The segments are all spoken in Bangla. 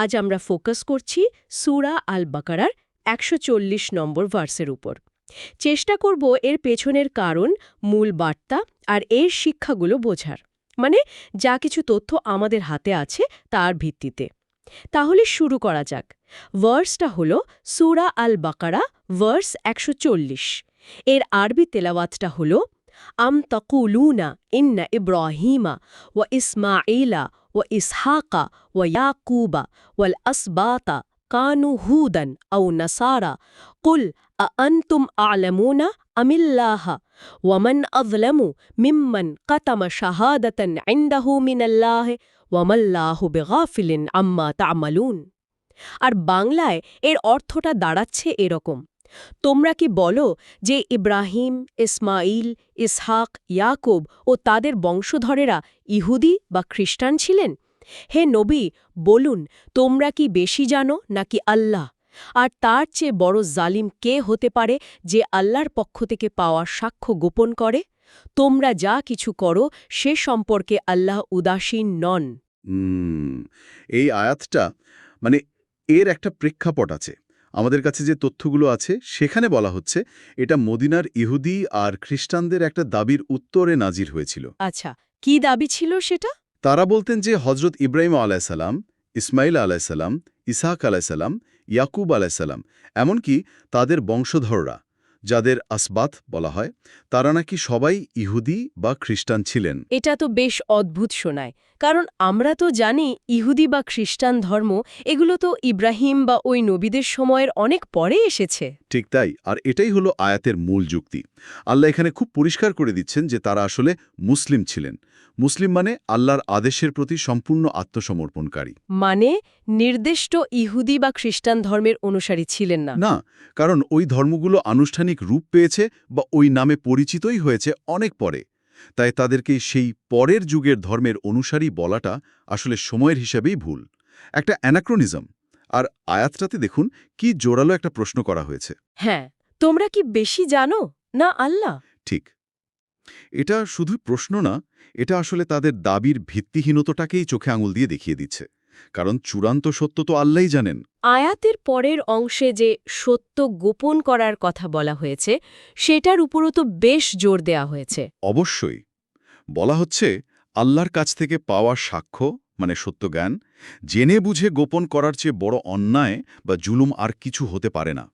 আজ আমরা ফোকাস করছি সুরা আল বাকারার একশো চল্লিশ নম্বর ভার্সের উপর। চেষ্টা করব এর পেছনের কারণ, মূল বার্তা আর এর শিক্ষাগুলো বোঝার। মানে যা কিছু তথ্য আমাদের হাতে আছে তার ভিত্তিতে। তাহলে শুরু করা যাক। ভার্সটা হল সুরা আল বাকারা ভার্স একশো চল্লিশ। এর আরবি তেলাওয়াতটা হল, আম তকুলুনা ইন্না ইব্রাহিমা ওয়া ইসমাইলা ওয়া ইসহাকা ওয়া ইয়াকুবা ওয়াল আসবাতা কানু হুদান আও নাসারা কুল أأنتم أعلمون أم الله ومن أظلم ممن قتم شهادة عنده من الله وما الله بغافل عما تعملون আর বাংলায় এর অর্থটা দাঁড়াচ্ছে এরকম তোমরা কি বলো যে ইব্রাহিম ইসমাইল ইসহাক, ইয়াকুব ও তাদের বংশধরেরা ইহুদি বা খ্রিস্টান ছিলেন? হে নবী, বলুন, তোমরা কি বেশি জানো নাকি আল্লাহ? আর তার চেয়ে বড় জালিম কে হতে পারে যে আল্লাহর পক্ষ থেকে পাওয়া সাক্ষ্য গোপন করে? তোমরা যা কিছু করো সে সম্পর্কে আল্লাহ উদাসীন নন। এই আয়াতটা মানে এর একটা প্রেক্ষাপট আছে। আমাদের কাছে যে তথ্যগুলো আছে সেখানে বলা হচ্ছে এটা মদিনার ইহুদি আর খ্রিস্টানদের একটা দাবির উত্তরে নাজির হয়েছিল। আচ্ছা কি দাবি ছিল সেটা? তারা বলতেন যে হজরত ইব্রাহিম আলাইসাল্লাম ইসমাইল আলাইসাল্লাম ইসাহাক আলাইসাল্লাম ইয়াকুব আলাইসাল্লাম এমনকি তাদের বংশধররা যাদের আসবাত বলা হয়, তারা নাকি সবাই ইহুদি বা খ্রিস্টান ছিলেন। এটা তো বেশ অদ্ভুত শোনায়, কারণ আমরা তো জানি ইহুদি বা খ্রিস্টান ধর্ম এগুলো তো ইব্রাহিম বা ওই নবীদের সময়ের অনেক পরে এসেছে। ঠিক তাই। আর এটাই হলো আয়াতের মূল যুক্তি। আল্লাহ এখানে খুব পরিষ্কার করে দিচ্ছেন যে তারা আসলে মুসলিম ছিলেন। মুসলিম মানে আল্লাহর আদেশের প্রতি সম্পূর্ণ আত্মসমর্পণকারী। মানে নির্দিষ্ট ইহুদি বা খ্রিস্টান ধর্মের অনুসারী ছিলেন না। না কারণ ওই ধর্মগুলো আনুষ্ঠানিক রূপ পেয়েছে বা ওই নামে পরিচিতই হয়েছে অনেক পরে। তাই তাদেরকে সেই পরের যুগের ধর্মের অনুসারী বলাটা আসলে সময়ের হিসাবেই ভুল। একটা অ্যানাক্রোনিজম। আর আয়াতটাতে দেখুন কি জোরালো একটা প্রশ্ন করা হয়েছে। হ্যাঁ তোমরা কি বেশি জানো না আল্লাহ? ঠিক। এটা শুধু প্রশ্ন না এটা আসলে তাদের দাবির ভিত্তিহীনতাটাকেই চোখে আঙুল দিয়ে দেখিয়ে দিচ্ছে। কারণ চূড়ান্ত সত্য তো আল্লাহই জানেন। আয়াতের পরের অংশে যে সত্য গোপন করার কথা বলা হয়েছে সেটার উপরও তো বেশ জোর দেয়া হয়েছে। অবশ্যই। বলা হচ্ছে আল্লাহর কাছ থেকে পাওয়া সাক্ষ্য মানে সত্যজ্ঞান জেনে বুঝে গোপন করার চেয়ে বড় অন্যায় বা জুলুম আর কিছু হতে পারে না।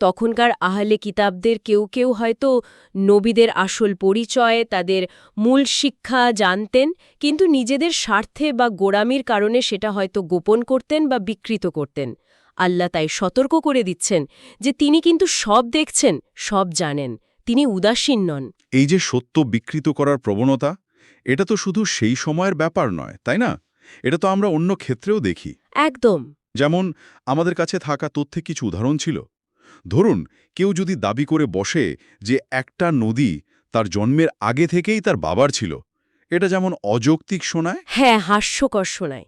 তখনকার আহলে কিতাবদের কেউ কেউ হয়তো নবীদের আসল পরিচয় তাদের মূল শিক্ষা জানতেন কিন্তু নিজেদের স্বার্থে বা গোড়ামির কারণে সেটা হয়তো গোপন করতেন বা বিকৃত করতেন। আল্লাহ তাই সতর্ক করে দিচ্ছেন যে তিনি কিন্তু সব দেখছেন সব জানেন। তিনি উদাসীন নন। এই যে সত্য বিকৃত করার প্রবণতা এটা তো শুধু সেই সময়ের ব্যাপার নয় তাই না? এটা তো আমরা অন্য ক্ষেত্রেও দেখি। একদম। যেমন আমাদের কাছে থাকা তথ্যে কিছু উদাহরণ ছিল। ধরুন কেউ যদি দাবি করে বসে যে একটা নদী তার জন্মের আগে থেকেই তার বাবার ছিল এটা যেমন অযৌক্তিক শোনায়? হ্যাঁ হাস্যকর শোনায়।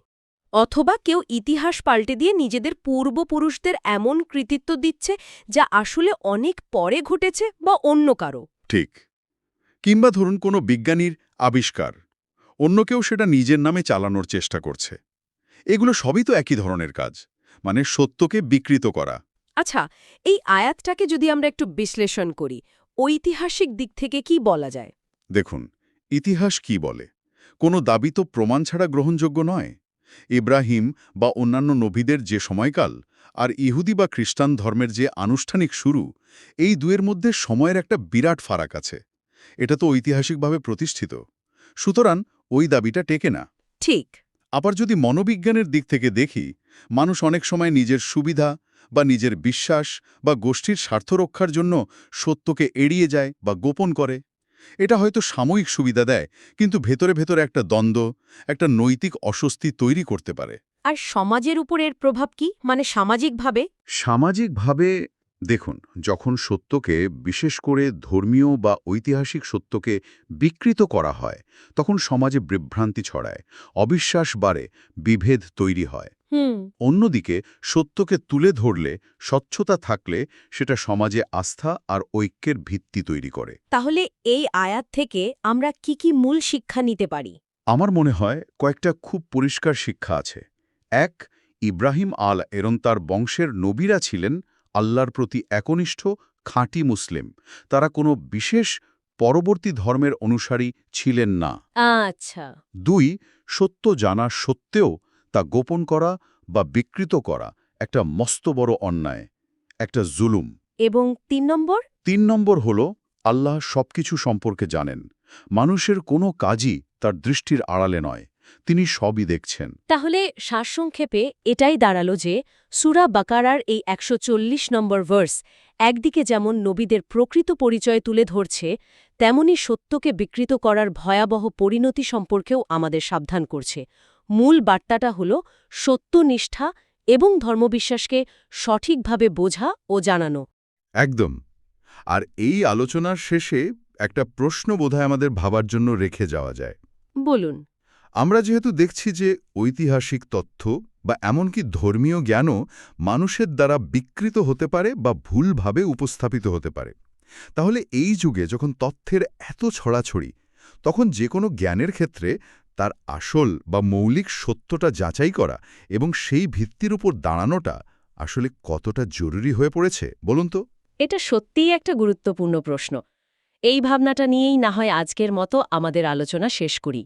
অথবা কেউ ইতিহাস পাল্টে দিয়ে নিজেদের পূর্বপুরুষদের এমন কৃতিত্ব দিচ্ছে যা আসলে অনেক পরে ঘটেছে বা অন্য কারও। ঠিক। কিংবা ধরুন কোনো বিজ্ঞানীর আবিষ্কার। অন্য কেউ সেটা নিজের নামে চালানোর চেষ্টা করছে। এগুলো সবই তো একই ধরনের কাজ মানে সত্যকে বিকৃত করা। আচ্ছা এই আয়াতটাকে যদি আমরা একটু বিশ্লেষণ করি ঐতিহাসিক দিক থেকে কি বলা যায়? দেখুন ইতিহাস কি বলে? কোনো দাবি তো প্রমাণ ছাড়া গ্রহণযোগ্য নয়। ইব্রাহিম বা অন্যান্য নবীদের যে সময়কাল আর ইহুদি বা খ্রিস্টান ধর্মের যে আনুষ্ঠানিক শুরু এই দুয়ের মধ্যে সময়ের একটা বিরাট ফারাক আছে। এটা তো ঐতিহাসিকভাবে প্রতিষ্ঠিত। সুতরাং ওই দাবিটা টেকে না। ঠিক। আবার যদি মনোবিজ্ঞানের দিক থেকে দেখি মানুষ অনেক সময় নিজের সুবিধা বা নিজের বিশ্বাস বা গোষ্ঠীর স্বার্থ রক্ষার জন্য সত্যকে এড়িয়ে যায় বা গোপন করে। এটা হয়তো সাময়িক সুবিধা দেয় কিন্তু ভেতরে ভেতরে একটা দ্বন্দ্ব একটা নৈতিক অস্বস্তি তৈরি করতে পারে। আর সমাজের উপর এর প্রভাব কি? মানে সামাজিকভাবে? সামাজিকভাবে দেখুন যখন সত্যকে বিশেষ করে ধর্মীয় বা ঐতিহাসিক সত্যকে বিকৃত করা হয় তখন সমাজে বিভ্রান্তি ছড়ায় অবিশ্বাস বাড়ে বিভেদ তৈরি হয়। অন্যদিকে সত্যকে তুলে ধরলে স্বচ্ছতা থাকলে সেটা সমাজে আস্থা আর ঐক্যের ভিত্তি তৈরি করে। তাহলে এই আয়াত থেকে আমরা কি কি মূল শিক্ষা নিতে পারি? আমার মনে হয় কয়েকটা খুব পরিষ্কার শিক্ষা আছে। এক ইব্রাহিম আল এরন তার বংশের নবীরা ছিলেন আল্লাহর প্রতি একনিষ্ঠ খাঁটি মুসলিম। তারা কোনো বিশেষ পরবর্তী ধর্মের অনুসারী ছিলেন না। আচ্ছা। দুই সত্য জানা সত্ত্বেও তা গোপন করা বা বিকৃত করা একটা মস্ত বড় অন্যায় একটা জুলুম। এবং তিন নম্বর? তিন নম্বর হল আল্লাহ সবকিছু সম্পর্কে জানেন। মানুষের কোনো কাজই তার দৃষ্টির আড়ালে নয়। তিনি সবই দেখছেন। তাহলে সারসংক্ষেপে এটাই দাঁড়াল যে সুরা বাকারার এই একশো চল্লিশ নম্বর ভার্স একদিকে যেমন নবীদের প্রকৃত পরিচয় তুলে ধরছে তেমনি সত্যকে বিকৃত করার ভয়াবহ পরিণতি সম্পর্কেও আমাদের সাবধান করছে। মূল বার্তাটা হল সত্যনিষ্ঠা এবং ধর্মবিশ্বাসকে সঠিকভাবে বোঝা ও জানানো। একদম। আর এই আলোচনার শেষে একটা প্রশ্ন বোধহয় আমাদের ভাবার জন্য রেখে যাওয়া যায়। বলুন। আমরা যেহেতু দেখছি যে ঐতিহাসিক তথ্য বা এমনকি ধর্মীয় জ্ঞানও মানুষের দ্বারা বিকৃত হতে পারে বা ভুলভাবে উপস্থাপিত হতে পারে। তাহলে এই যুগে যখন তথ্যের এত ছড়াছড়ি, তখন যে কোনো জ্ঞানের ক্ষেত্রে তার আসল বা মৌলিক সত্যটা যাচাই করা এবং সেই ভিত্তির উপর দাঁড়ানোটা আসলে কতটা জরুরি হয়ে পড়েছে, বলুন তো? এটা সত্যিই একটা গুরুত্বপূর্ণ প্রশ্ন। এই ভাবনাটা নিয়েই না হয় আজকের মতো আমাদের আলোচনা শেষ করি।